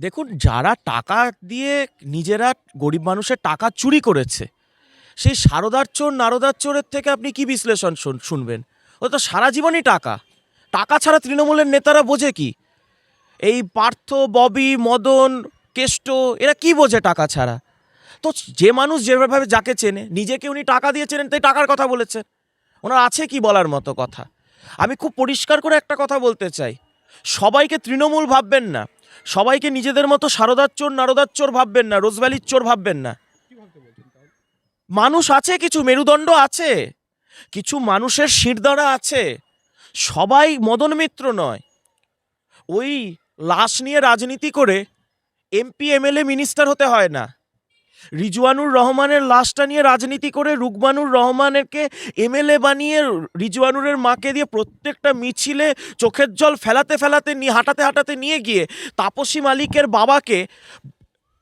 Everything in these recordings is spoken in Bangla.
দেখুন, যারা টাকা দিয়ে নিজেরা গরিব মানুষের টাকা চুরি করেছে, সেই সারদার চোর, নারদার চোরের থেকে আপনি কি বিশ্লেষণ শুন- শুনবেন? ও তো সারা জীবনই টাকা। টাকা ছাড়া তৃণমূলের নেতারা বোঝে কি? এই পার্থ, ববি, মদন, কেষ্ট, এরা কি বোঝে টাকা ছাড়া? তো যে মানুষ যেভাবে যাকে চেনে, নিজেকে উনি টাকা দিয়ে চেনেন, তাই টাকার কথা বলেছেন। ওনার আছে কি বলার মতো কথা? আমি খুব পরিষ্কার করে একটা কথা বলতে চাই। সবাইকে তৃণমূল ভাববেন না। সবাইকে নিজেদের মতো সারদার চোর, নারদার চোর ভাববেন না, রোজভ্যালির চোর ভাববেন না। মানুষ আছে, কিছু মেরুদণ্ড আছে, কিছু মানুষের শিরদাঁড়া আছে। সবাই মদন মিত্র নয়। ওই লাশ নিয়ে রাজনীতি করে এমপি, এমএলএ, মিনিস্টার হতে হয় না। রিজওয়ানুর রহমানের লাশটা নিয়ে রাজনীতি করে রুকমানুর রহমানেরকে এমএলএ বানিয়ে রিজওয়ানুরের মাকে দিয়ে প্রত্যেকটা মিছিলে চোখের জল ফেলাতে ফেলাতে নিয়ে, হাঁটাতে হাঁটাতে নিয়ে গিয়ে তাপসী মালিকের বাবাকে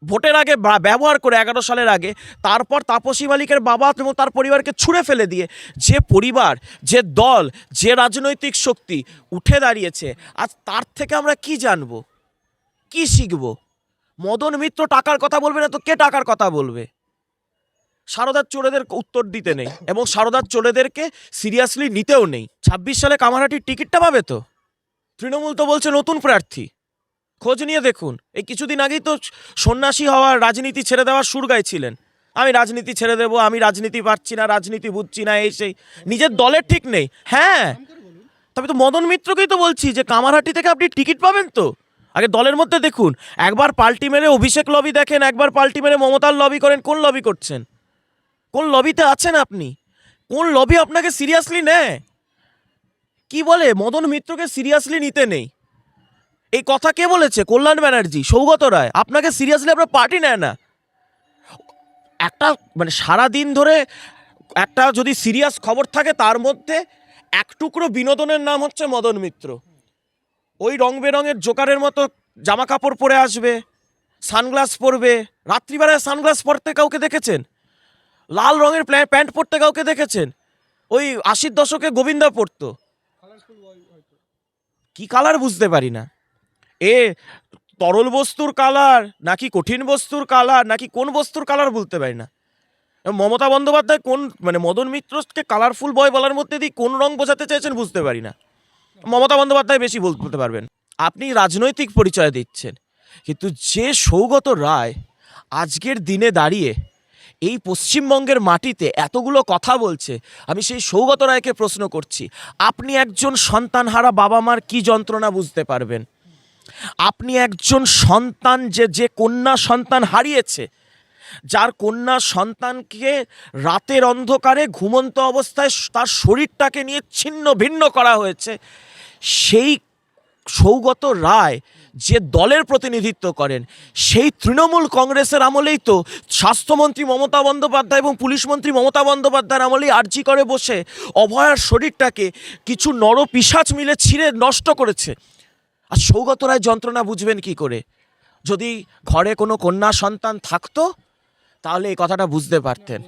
ভোটের আগে ব্যবহার করে এগারো সালের আগে, তারপর তাপসী মালিকের বাবা এবং তার পরিবারকে ছুঁড়ে ফেলে দিয়ে যে পরিবার, যে দল, যে রাজনৈতিক শক্তি উঠে দাঁড়িয়েছে, আজ তার থেকে আমরা কি জানব? কি শিখব? মদন মিত্র টাকার কথা বলবে না তো কে টাকার কথা বলবে? সারদার চোরেদের উত্তর দিতে নেই এবং সারদার চোরেদেরকে সিরিয়াসলি নিতেও নেই। ছাব্বিশ সালে কামারহাটির টিকিটটা পাবে তো? তৃণমূল তো বলছে নতুন প্রার্থী। খোঁজ নিয়ে দেখুন। এই কিছুদিন আগেই তো সন্ন্যাসী হওয়ার রাজনীতি ছেড়ে দেওয়ার সুর গাইছিলেন। আমি রাজনীতি ছেড়ে দেবো, আমি রাজনীতি পারছি না, রাজনীতি বুঝছি না, এই সেই। নিজের দলের ঠিক নেই। হ্যাঁ। তবে তো মদন মিত্রকেই তো বলছি যে কামারহাটি থেকে আপনি টিকিট পাবেন তো? আগে দলের মধ্যে দেখুন, একবার পাল্টি মেরে অভিষেক লবি দেখেন, একবার পাল্টি মেরে মমতার লবি করেন, কোন লবি করছেন? কোন লবিতে আছেন আপনি? কোন লবি আপনাকে সিরিয়াসলি নেয়? কি বলে, মদন মিত্রকে সিরিয়াসলি নিতে নেই? এই কথা কে বলেছে? কল্যাণ ব্যানার্জি, সৌগত রায়। আপনাকে সিরিয়াসলি আপনার পার্টি নেয় না। একটা মানে সারা দিন ধরে একটা যদি সিরিয়াস খবর থাকে, তার মধ্যে এক টুকরো বিনোদনের নাম হচ্ছে মদন মিত্র। ওই রং বেরঙের জোকারের মতো জামা কাপড় পরে আসবে, সানগ্লাস পরবে। রাত্রিবেলায় সানগ্লাস পরতে কাউকে দেখেছেন? লাল রঙের প্যা- প্যান্ট পরতে কাউকে দেখেছেন? ওই আশির দশকে গোবিন্দা পরতো। কি কালার বুঝতে পারি না। এ, তরল বস্তুর কালার নাকি কঠিন বস্তুর কালার নাকি কোন বস্তুর কালার বলতে পারি না। মমতা বন্দ্যোপাধ্যায় কোন মানে মদন মিত্রকে কালারফুল বয় বলার মধ্যে দিয়ে কোন রং বোঝাতে চাইছেন বুঝতে পারি না। মমতা বন্দ্যোপাধ্যায় বেশি বলতে পারবেন। আপনি রাজনৈতিক পরিচয় দিচ্ছেন, কিন্তু যে সৌগত রায় আজকের দিনে দাঁড়িয়ে এই পশ্চিমবঙ্গের মাটিতে এতগুলো কথা বলছে, আমি সেই সৌগত রায়কে প্রশ্ন করছি, আপনি একজন সন্তানহারা বাবা মার কি যন্ত্রণা বুঝতে পারবেন? আপনি একজন সন্তান যে যে কন্যা সন্তান হারিয়েছে যার কন্যা সন্তানকে রাতের অন্ধকারে ঘুমন্ত অবস্থায় তার শরীরটাকে নিয়ে ছিন্ন ভিন্ন করা হয়েছে, সেই সৌগত রায় যে দলের প্রতিনিধিত্ব করেন, সেই তৃণমূল কংগ্রেসের আমলেই তো স্বাস্থ্যমন্ত্রী মমতা বন্দ্যোপাধ্যায় এবং পুলিশ মন্ত্রী মমতা বন্দ্যোপাধ্যায়ের আমলেই আর্জি করে বসে অভয়ার শরীরটাকে কিছু নর পিসাচ মিলে ছিঁড়ে নষ্ট করেছে। আর সৌগত রায় যন্ত্রণা বুঝবেন কি করে? যদি ঘরে কোনো কন্যা সন্তান থাকতো তাহলে এই কথাটা বুঝতে পারতেন।